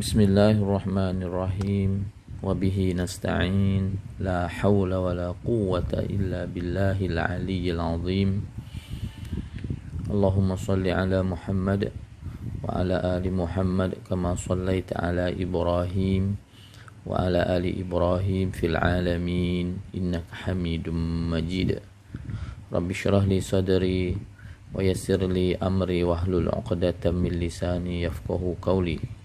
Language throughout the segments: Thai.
بسم الله الرحمن الرحيم وبه نستعين لا حول ولا قوة إلا بالله العلي العظيم اللهم صل على محمد وعلى آل محمد كما صليت على إبراهيم وعلى آل إبراهيم في العالمين إنك حميد مجيد رب اشرح لي صدري ويسر لي أمري واحلل عقدة من لساني يفقه قولي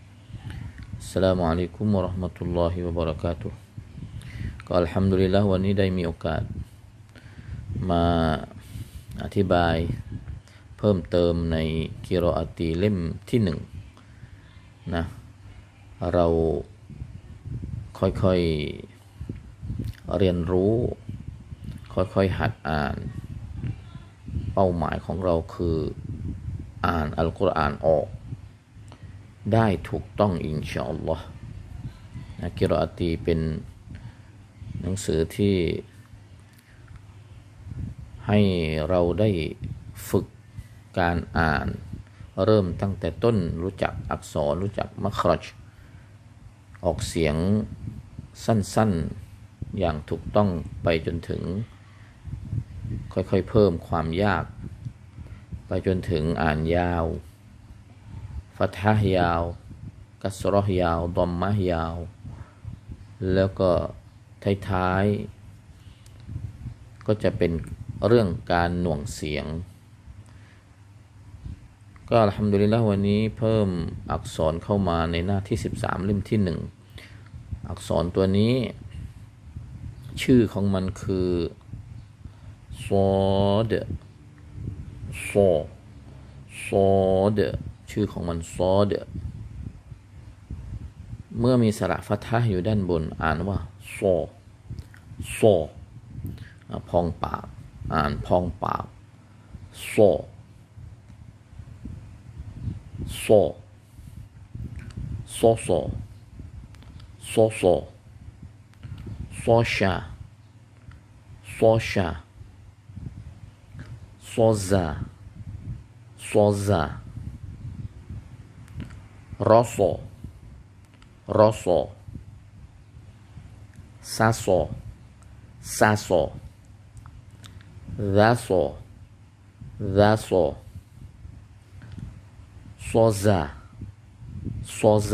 السلام عليكم ورحمة الله وبركاته ก็อัลฮัมดุลิลละวันนี้ได้มีโอกาส มาอธิบายเพิ่มเติมในกิรออาตีเล่มที่หนึ่งนะ เราค่อยๆเรียนรู้ ค่อยๆหัดอ่าน เป้าหมายของเราคืออ่านอัลกุรอานออก ได้ถูกต้องอินชาอัลลอฮ์นะกิรอตีเป็นหนังสือที่ให้เราได้ฝึกการอ่าน เริ่มตั้งแต่ต้นรู้จักอักษรรู้จักมัครจออกเสียงสั้นๆอย่างถูกต้องไปจนถึง ค่อยๆเพิ่มความยาก ไปจนถึงอ่านยาว ฟัทฮะยาว กัสรอยาวดอมมะยาว แล้วก็ท้ายๆก็จะเป็นเรื่องการหน่วงเสียง ก็ทำดุลิละวันนี้เพิ่มอักษรเข้ามาในหน้าที่ 13 เล่มที่ 1 อักษรตัวนี้ ชื่อของมันคือซอดซอซอด ชื่อของมันซอดเมื่อมีสระฟัทะอยู่ด้านบนอ่านว่าซอซอพองปาก อ่านพองปากซอซอซอซอซอซอซอชาซอชาซอซาซอซา รอซอรอซอซาซอซ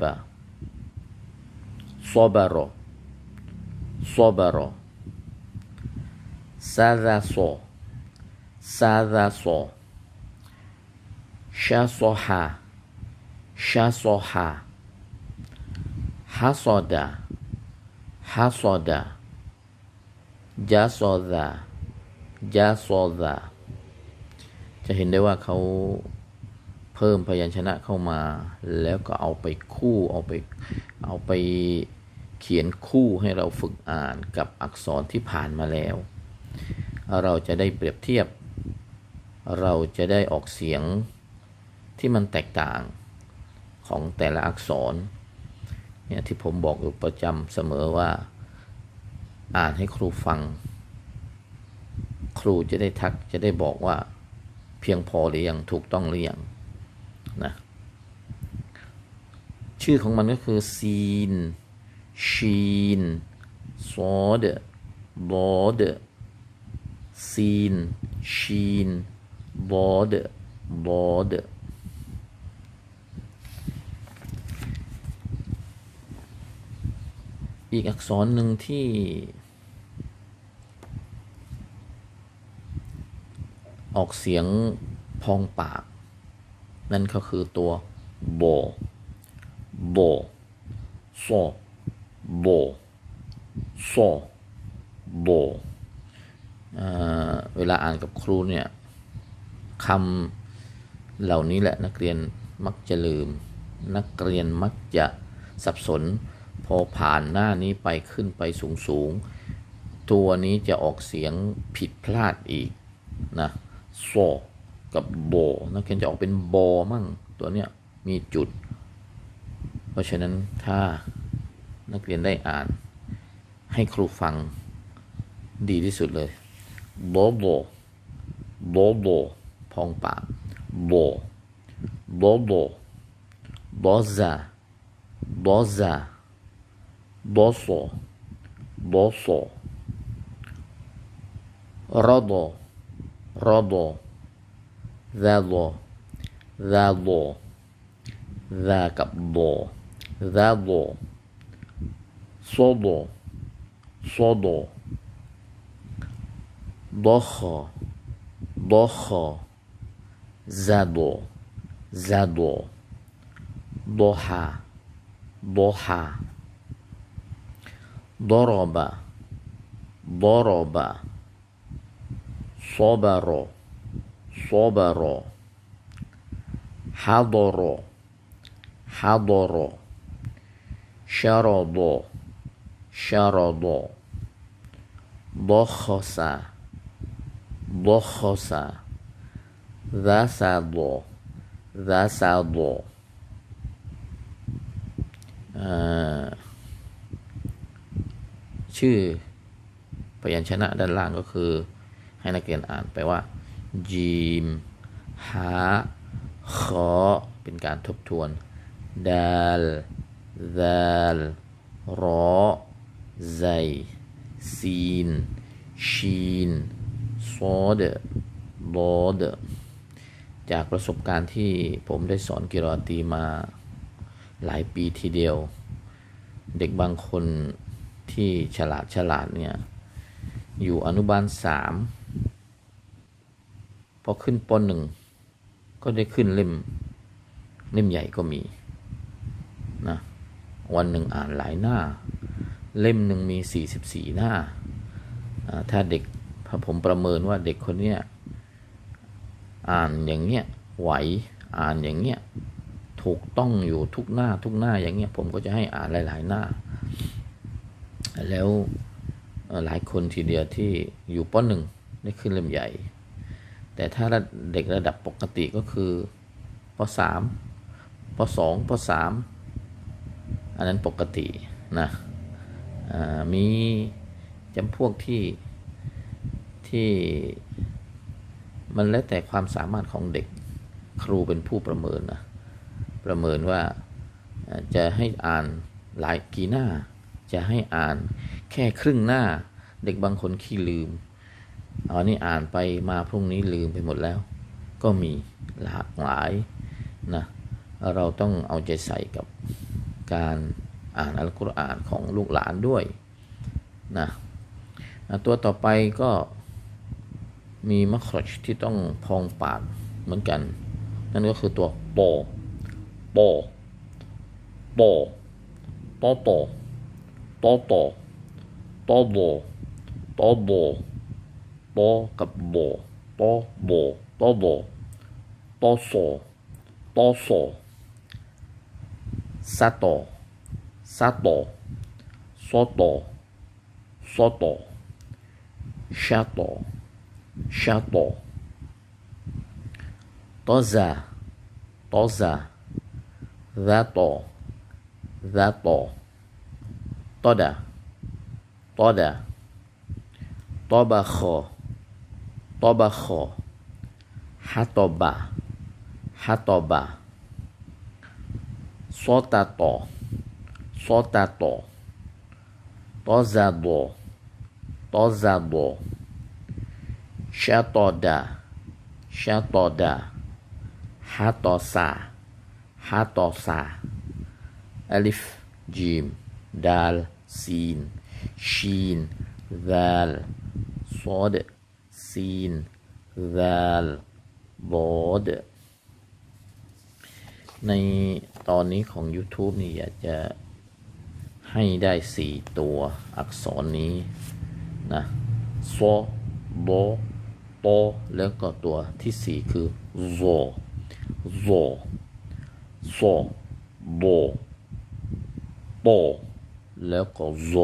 า صبر صبر سذس سذس شصح شصح حصد حصد جسد جسد จะเห็นได้ว่าเขาเพิ่มพยัญชนะเข้ามา แล้วก็เอาไปคู่เอาไปเอาไป เขียนคู่ให้เราฝึกอ่านกับอักษรที่ผ่านมาแล้ว เราจะได้เปรียบเทียบ เราจะได้ออกเสียงที่มันแตกต่างของแต่ละอักษรเนี่ยที่ผมบอกอยู่ประจำเสมอว่า อ่านให้ครูฟัง ครูจะได้ทักจะได้บอกว่าเพียงพอหรือยังถูกต้องหรือยังนะชื่อของมันก็คือซีน ชีนซอดบอดซีน ชีนบอดบอดอีกอักษรหนึ่งที่ ออกเสียงพองปาก นั่นก็คือตัวโบโบโซ โบโซโบเวลาอ่านกับครูเนี่ยคำเหล่านี้แหละนักเรียนมักจะลืม นักเรียนมักจะสับสน พอผ่านหน้านี้ไปขึ้นไปสูงสูงตัวนี้จะออกเสียงผิดพลาดอีกนะโซกับโบนักเรียนจะออกเป็นโบมั่งตัวเนี้ยมีจุด เพราะฉะนั้นถ้า นักเรียนได้อ่าน ให้ครูฟังดีที่สุดเลยโบโบโบโบพองปากโบโบโบโบซาโบซาโบโซโบโซรอโดรอโดซาโดซาโดซากับโบซาโด صدو صدو ضخ ضخ زادو زادو ضحى ضحى ضرب ضرب صبر صبر حضر حضر شرب شرب ضخس ضخس ذسد ذسد อ่าชื่อพยัญชนะด้านล่างก็คือ ให้นักเรียนอ่านไปว่า จีมฮาขอเป็นการทบทวน ดาลดาลรอ ไซซีนชีนซอดบอดจากประสบการณ์ที่ผมได้สอนกิรอตีมาหลายปีทีเดียว เด็กบางคนที่ฉลาดฉลาดเนี่ย อยู่อนุบาลสามพอขึ้นปหนึ่งก็ได้ขึ้นเล่ม เล่มใหญ่ก็มีนะวันหนึ่งอ่านหลายหน้า เล่มหนึ่งมี 44 หน้า ถ้าเด็กผมประเมินว่าเด็กคนเนี้ยอ่านอย่างเงี้ยไหวอ่านอย่างเงี้ยถูกต้องอยู่ทุกหน้าทุกหน้าอย่างเงี้ยผมก็จะให้อ่านหลาย ๆ หน้า แล้วหลายคนทีเดียวที่อยู่ปหนึ่งได้ขึ้นเล่มใหญ่ แต่ถ้าเด็กระดับปกติก็คือปสามปสองปสามอันนั้นปกตินะ มีจำพวกที่ที่มันแล้วแต่ความสามารถของเด็กครูเป็นผู้ประเมินนะประเมินว่าจะให้อ่านหลายกี่หน้า จะให้อ่านแค่ครึ่งหน้า เด็กบางคนขี้ลืมอันนี้อ่านไปมาพรุ่งนี้ลืมไปหมดแล้ว ก็มีหลากหลายนะเราต้องเอาใจใส่กับการ อ่านอัลกุรอานของลูกหลานด้วยนะตัวต่อไปก็มีมัครชที่ต้องพองปากเหมือนกัน นั่นก็คือตัวโปโปโปโตโตโตโตโตโบโตโบโตกับโบโตโบโตโบโตโซโตโซซาโต ซาโตโซโตโซโตชาโตชาโตโตซาโตซา Zato, zato, toda, toda, tobajo, tobajo, hatoba, hatoba, sotato, sotato, tozado, tozado, chatoda, chatoda, hatosa. ฮาตอซาอลิฟจีมดาลซีนชีนดาลซอดซีนดาลบอดในตอนนี้ของ YouTube นี่อยากจะ ให้ได้สี่ตัวอักษรนี้นะโซโบโตแล้วก็ตัวที่สี่คือโซโซโซโบโปแล้วก็โซ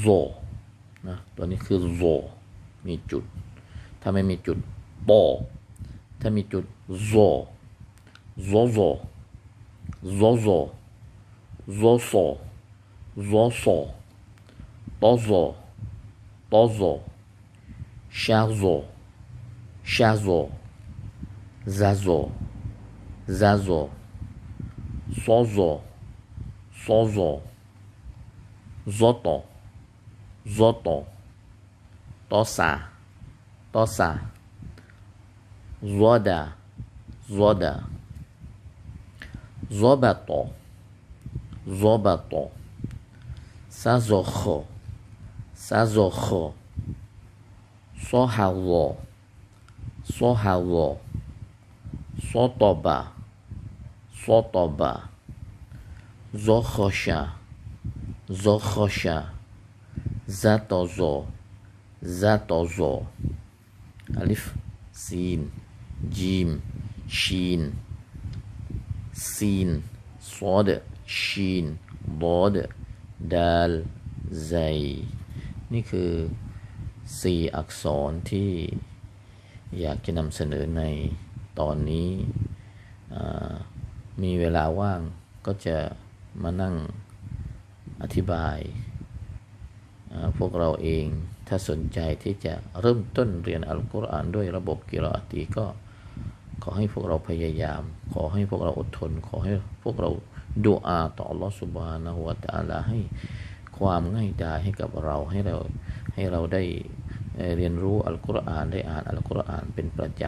โซนะตัวนี้คือโซมีจุด ถ้าไม่มีจุดโปถ้ามีจุดโซโซโซโซโซ zoso. Zoso. Tozo tozo shazo shazo zazo zazo sozo. Sozo. Zoto. Zoto. Tosa tosa zoda. Zoda. Zobato ضبط سزخ سزخ صحو صحو صطبا صطبا زخش زخش زتازو زتازو الف سين جيم شين سين صاد ชีนบอดดัลไซนี่คือ 4 อักษรที่อยากจะนำเสนอในตอนนี้ มีเวลาว่างก็จะมานั่งอธิบาย พวกเราเองถ้าสนใจที่จะเริ่มต้นเรียนอัลกุรอานด้วยระบบกิรอตีก็ขอให้พวกเราพยายาม ขอให้พวกเราอดทน ขอให้พวกเรา ดูอาต่ออัลลอฮฺสุบานะฮูวะตาลาให้ความง่ายดายให้กับเราให้เราให้เราได้เรียนรู้อัลกุรอานได้อ่านอัลกุรอานเป็นประจ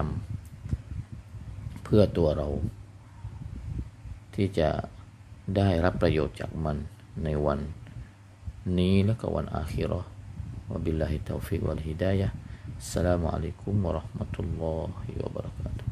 ำ เพื่อตัวเรา ที่จะได้รับประโยชน์จากมันในวันนี้และก็วันอาคิราะห์วะบิลลาฮิตตฟิกวัลฮิดายะห์อัสลามุอะลัยกุมวะราะห์มะตุลลอฮิวะบะเราะกาตุฮ